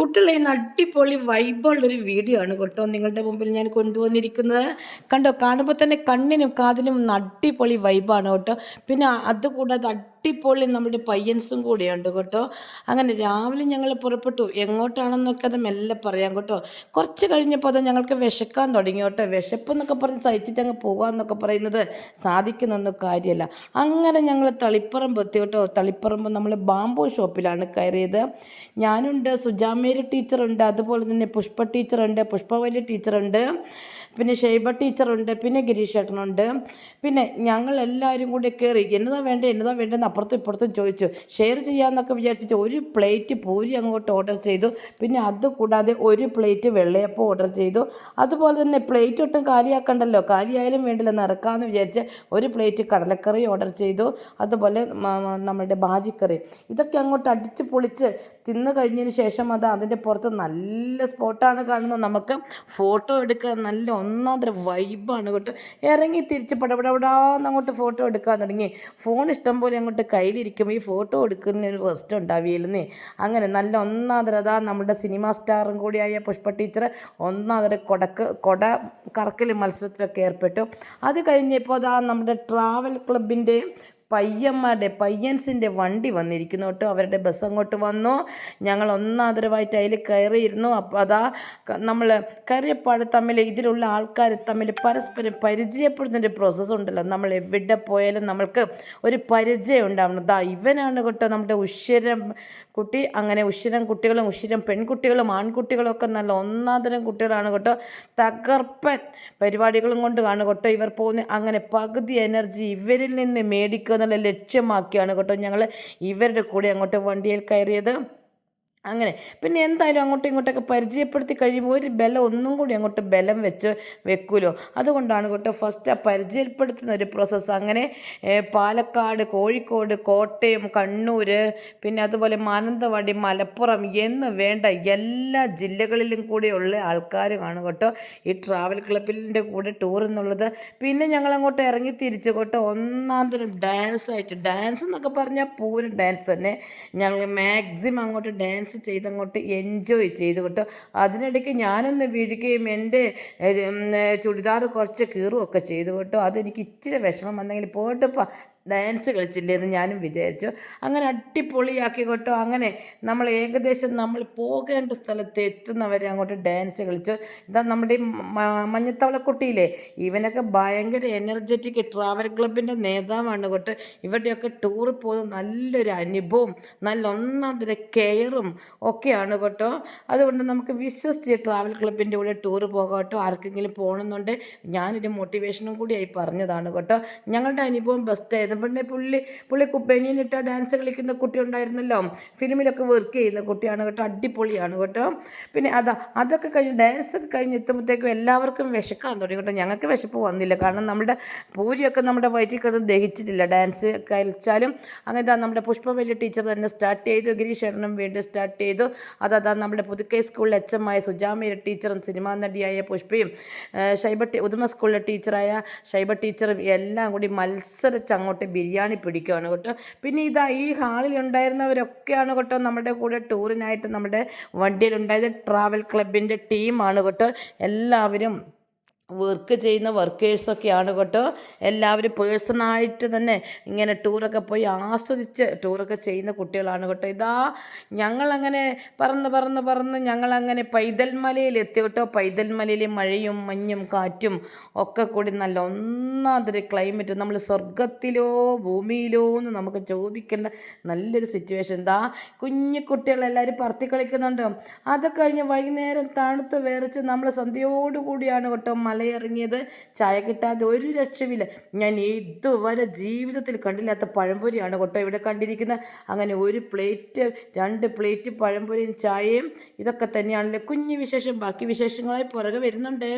കുട്ടികളെ അടിപൊളി വൈബുള്ളൊരു വീഡിയോ ആണ് കേട്ടോ. നിങ്ങളുടെ മുമ്പിൽ ഞാൻ കൊണ്ടുവന്നിരിക്കുന്നത്. കണ്ടോ കാണുമ്പോൾ തന്നെ കണ്ണിനും കാതിനും അടിപൊളി വൈബാണ് കേട്ടോ. പിന്നെ അതുകൂടാതെ അടിപൊളി നമ്മുടെ പയ്യൻസും കൂടെയുണ്ട് കേട്ടോ. അങ്ങനെ രാവിലെ ഞങ്ങൾ പുറപ്പെട്ടു. എങ്ങോട്ടാണെന്നൊക്കെ അത് മെല്ലെ പറയാം കേട്ടോ. കുറച്ച് കഴിഞ്ഞപ്പോൾ അത് ഞങ്ങൾക്ക് വിശക്കാൻ തുടങ്ങി കേട്ടോ. വിശപ്പ് എന്നൊക്കെ പറഞ്ഞ് സഹിച്ചിട്ട് അങ്ങ് പോകാമെന്നൊക്കെ പറയുന്നത് സാധിക്കുന്നൊന്നും കാര്യമല്ല അങ്ങനെ ഞങ്ങൾ തളിപ്പറമ്പ് എത്തി കേട്ടോ. തളിപ്പറമ്പ് നമ്മൾ ബാംബു ഷോപ്പിലാണ് കയറിയത്. ഞാനുണ്ട് സുജാമേരി ടീച്ചറുണ്ട് അതുപോലെ തന്നെ പുഷ്പ ടീച്ചറുണ്ട് പുഷ്പവലി ടീച്ചറുണ്ട്. പിന്നെ ഷൈബ ടീച്ചറുണ്ട് പിന്നെ ഗിരീഷ് ചേട്ടനുണ്ട് പിന്നെ ഞങ്ങൾ എല്ലാവരും കൂടി കയറി എന്നതാ വേണ്ടത് എന്നതാ വേണ്ടതെന്ന് അപ്പുറത്തും ഇപ്പുറത്തും ചോദിച്ചു. ഷെയർ ചെയ്യാമെന്നൊക്കെ വിചാരിച്ചിട്ട് ഒരു പ്ലേറ്റ് പൂരി അങ്ങോട്ട് ഓർഡർ ചെയ്തു. പിന്നെ അതുകൂടാതെ ഒരു പ്ലേറ്റ് വെള്ളയപ്പം ഓർഡർ ചെയ്തു. അതുപോലെ തന്നെ പ്ലേറ്റ് ഒട്ടും കാലിയാക്കണ്ടല്ലോ. കാലിയായാലും വേണ്ടില്ല നിറക്കാമെന്ന് വിചാരിച്ച് ഒരു പ്ലേറ്റ് കടലക്കറി ഓർഡർ ചെയ്തു. അതുപോലെ നമ്മുടെ ബാജിക്കറി. ഇതൊക്കെ അങ്ങോട്ട് അടിച്ച് പൊളിച്ച് തിന്ന് കഴിഞ്ഞതിന് ശേഷം അത് അതിന്റെ പുറത്ത് നല്ല സ്പോട്ടാണ് കാണുന്നത്. നമുക്ക് ഫോട്ടോ എടുക്കാൻ നല്ല ഒന്നാന്തര വൈബാണ് കേട്ടോ ഇറങ്ങി തിരിച്ച് പടപടപടാന്ന് അങ്ങോട്ട് ഫോട്ടോ എടുക്കാൻ തുടങ്ങി. ഫോൺ ഇഷ്ടം പോലെ അങ്ങോട്ട് കയ്യിലിരിക്കുമ്പോൾ ഈ ഫോട്ടോ എടുക്കുന്നതിന് ഒരു റെസ്റ്റ് ഉണ്ടാവില്ലെന്നേ. അങ്ങനെ നല്ല ഒന്നാന്തര അതാ നമ്മുടെ സിനിമ സ്റ്റാറും കൂടിയായ പുഷ്പ ടീച്ചർ ഒന്നാന്തര കൊടക്ക് കൊട കറക്കൽ മത്സരത്തിലൊക്കെ ഏർപ്പെട്ടു. അത് കഴിഞ്ഞപ്പോൾ അതാ നമ്മുടെ ട്രാവൽ ക്ലബിന്റെ പയ്യന്മാരുടെ പയ്യൻസിന്റെ വണ്ടി വന്നിരിക്കുന്നു കേട്ടോ. അവരുടെ ബസ് അങ്ങോട്ട് വന്നു. ഞങ്ങൾ ഒന്നാതരമായിട്ട് അതിൽ കയറിയിരുന്നു. അപ്പോൾ അതാ നമ്മൾ കയറിയപ്പാട് തമ്മിൽ ഇതിലുള്ള ആൾക്കാർ തമ്മിൽ പരസ്പരം പരിചയപ്പെടുന്നൊരു പ്രോസസ്സ് ഉണ്ടല്ലോ. നമ്മൾ എവിടെ പോയാലും നമ്മൾക്ക് ഒരു പരിചയം ഉണ്ടാവണം. ദാ ഇവനാണ് കേട്ടോ നമ്മുടെ ഉശ്വരം കുട്ടി. അങ്ങനെ ഉശ്വരം കുട്ടികളും ഉശ്വരം പെൺകുട്ടികളും ആൺകുട്ടികളും ഒക്കെ നല്ല ഒന്നാന്തരം കുട്ടികളാണ് കേട്ടോ. തകർപ്പൻ പരിപാടികളും കൊണ്ട് കാണും കേട്ടോ ഇവർ പോകുന്ന അങ്ങനെ പകുതി എനർജി ഇവരിൽ നിന്ന് മേടിക്കുക എന്നുള്ള ലക്ഷ്യമാക്കിയാണ് കേട്ടോ ഞങ്ങൾ ഇവരുടെ കൂടെ അങ്ങോട്ട് വണ്ടിയിൽ കയറിയത്. അങ്ങനെ. പിന്നെ എന്തായാലും അങ്ങോട്ടും ഇങ്ങോട്ടൊക്കെ പരിചയപ്പെടുത്തി കഴിയുമ്പോൾ ഒരു ബലം ഒന്നും കൂടി അങ്ങോട്ട് ബലം വെച്ച് വെക്കുമല്ലോ. അതുകൊണ്ടാണ് കേട്ടോ ഫസ്റ്റ് ആ പരിചയപ്പെടുത്തുന്ന ഒരു പ്രോസസ്സ് അങ്ങനെ പാലക്കാട് കോഴിക്കോട് കോട്ടയം കണ്ണൂർ പിന്നെ അതുപോലെ മാനന്തവാടി മലപ്പുറം എന്ന് വേണ്ട എല്ലാ ജില്ലകളിലും കൂടിയുള്ള ആൾക്കാരുമാണ് കേട്ടോ. ഈ ട്രാവൽ ക്ലബിന്റെ കൂടെ ടൂർ എന്നുള്ളത്. പിന്നെ ഞങ്ങൾ അങ്ങോട്ട് ഇറങ്ങി തിരിച്ച് കേട്ടോ ഒന്നാം തരം ഡാൻസ് ആയിട്ട്. ഡാൻസ് എന്നൊക്കെ പറഞ്ഞാൽ പൂരം ഡാൻസ് തന്നെ. ഞങ്ങൾ മാക്സിമം അങ്ങോട്ട് ഡാൻസ് ചെയ്തങ്ങോട്ട് എൻജോയ് ചെയ്തു കേട്ടോ അതിനിടയ്ക്ക് ഞാനൊന്ന് വീഴുകയും എന്റെ ചുരിദാർ കുറച്ച് കീറുകയൊക്കെ ചെയ്തു കേട്ടോ അതെനിക്ക് ഇച്ചിരി വിഷമം വന്നെങ്കിൽ പോയിട്ട് ഡാൻസ് കളിച്ചില്ലേ എന്ന് ഞാനും വിചാരിച്ചു. അങ്ങനെ അടിപൊളിയാക്കി കേട്ടോ. അങ്ങനെ നമ്മൾ ഏകദേശം നമ്മൾ പോകേണ്ട സ്ഥലത്ത് എത്തുന്നവരെ അങ്ങോട്ട് ഡാൻസ് കളിച്ചു. ഇതാ നമ്മുടെ മഞ്ഞത്തവളക്കുട്ടിയിലെ ഇവനൊക്കെ ഭയങ്കര എനർജറ്റിക് ട്രാവൽ ക്ലബിന്റെ നേതാവാണ് കേട്ടോ. ഇവരുടെയൊക്കെ ടൂറിൽ പോകുന്ന നല്ലൊരു അനുഭവം നല്ല ഒന്നാന്തര കെയറും ഒക്കെയാണ് കേട്ടോ. അതുകൊണ്ട് നമുക്ക് വിശ്വസിച്ച് ട്രാവൽ ക്ലബിന്റെ കൂടെ ടൂർ പോകാം കേട്ടോ. ആർക്കെങ്കിലും പോകണമെന്നുണ്ട്. ഞാനൊരു മോട്ടിവേഷനും കൂടിയായി പറഞ്ഞതാണ് കേട്ടോ. ഞങ്ങളുടെ അനുഭവം ബെസ്റ്റായിരുന്നു പിന്നെ പുള്ളി പുള്ളി ബനിയനിട്ട ഡാൻസ് കളിക്കുന്ന കുട്ടി ഉണ്ടായിരുന്നല്ലോ. ഫിലിമിലൊക്കെ വർക്ക് ചെയ്യുന്ന കുട്ടിയാണ് കേട്ടോ. അടിപൊളിയാണ് കേട്ടോ. പിന്നെ അതാ അതൊക്കെ കഴിഞ്ഞ് ഡാൻസ് ഒക്കെ കഴിഞ്ഞ് എത്തുമ്പോഴത്തേക്കും എല്ലാവർക്കും വിശക്കാൻ തുടങ്ങി കേട്ടോ. ഞങ്ങൾക്ക് വിശപ്പ് വന്നില്ല. കാരണം നമ്മുടെ പൂരിയൊക്കെ നമ്മുടെ വയറ്റിൽ കിടന്ന് ദഹിച്ചിട്ടില്ല. ഡാൻസ് കളിച്ചാലും അങ്ങനത്തെ നമ്മുടെ പുഷ്പവല്യ ടീച്ചർ തന്നെ സ്റ്റാർട്ട് ചെയ്തു. ഗിരീഷ് ചേട്ടനും വീണ്ടും സ്റ്റാർട്ട് ചെയ്തു. അതാ നമ്മുടെ പുതുക്കൈ സ്കൂളിലെ എച്ച് എം ആയ സുജാമേരി ടീച്ചറും സിനിമാ നടിയായ പുഷ്പയും ഷൈബ ഉദമ സ്കൂളിലെ ടീച്ചറായ ഷൈബ ടീച്ചറും എല്ലാം കൂടി മത്സരിച്ച് അങ്ങോട്ട് ബിരിയാണി പിടിക്കുകയാണ് കേട്ടോ. പിന്നെ ഇതാ ഈ ഹാളിൽ ഉണ്ടായിരുന്നവരൊക്കെയാണ് കേട്ടോ നമ്മുടെ കൂടെ ടൂറിനായിട്ട് നമ്മുടെ വണ്ടിയിലുണ്ടായത്. ട്രാവൽ ക്ലബിന്റെ ടീമാണ് കേട്ടോ. എല്ലാവരും വർക്ക് ചെയ്യുന്ന വർക്കേഴ്സൊക്കെയാണ് കേട്ടോ. എല്ലാവരും പേഴ്സണായിട്ട് തന്നെ ഇങ്ങനെ ടൂറൊക്കെ പോയി ആസ്വദിച്ച് ടൂറൊക്കെ ചെയ്യുന്ന കുട്ടികളാണ് കേട്ടോ. ഇതാ ഞങ്ങളങ്ങനെ പറന്ന് പറന്ന് പറന്ന് ഞങ്ങളങ്ങനെ പൈതൽ മലയിൽ എത്തി കേട്ടോ. പൈതൽ മലയിലെ മഴയും മഞ്ഞും കാറ്റും ഒക്കെ കൂടി നല്ല ഒന്നാതൊരു ക്ലൈമറ്റ് നമ്മൾ സ്വർഗത്തിലോ ഭൂമിയിലോ എന്ന് നമുക്ക് ചോദിക്കേണ്ട നല്ലൊരു സിറ്റുവേഷൻ എന്താ കുഞ്ഞു കുട്ടികളെല്ലാവരും പറത്തി കളിക്കുന്നുണ്ട്. അതൊക്കെ കഴിഞ്ഞ് വൈകുന്നേരം തണുത്ത് വേറിച്ച് നമ്മൾ സന്ധ്യയോടുകൂടിയാണ് കേട്ടോ മലയിറങ്ങിയത് ചായ കിട്ടാതെ ഒരു രക്ഷമില്ല ഞാൻ ഇതുവരെ ജീവിതത്തിൽ കണ്ടില്ലാത്ത പഴംപൊരിയാണ് കേട്ടോ ഇവിടെ കണ്ടിരിക്കുന്നത്. അങ്ങനെ ഒരു പ്ലേറ്റ് രണ്ട് പ്ലേറ്റ് പഴംപൊരിയും ചായയും ഇതൊക്കെ തന്നെയാണല്ലോ കുഞ്ഞു വിശേഷം. ബാക്കി വിശേഷങ്ങളായി പുറകെ വരുന്നുണ്ട്.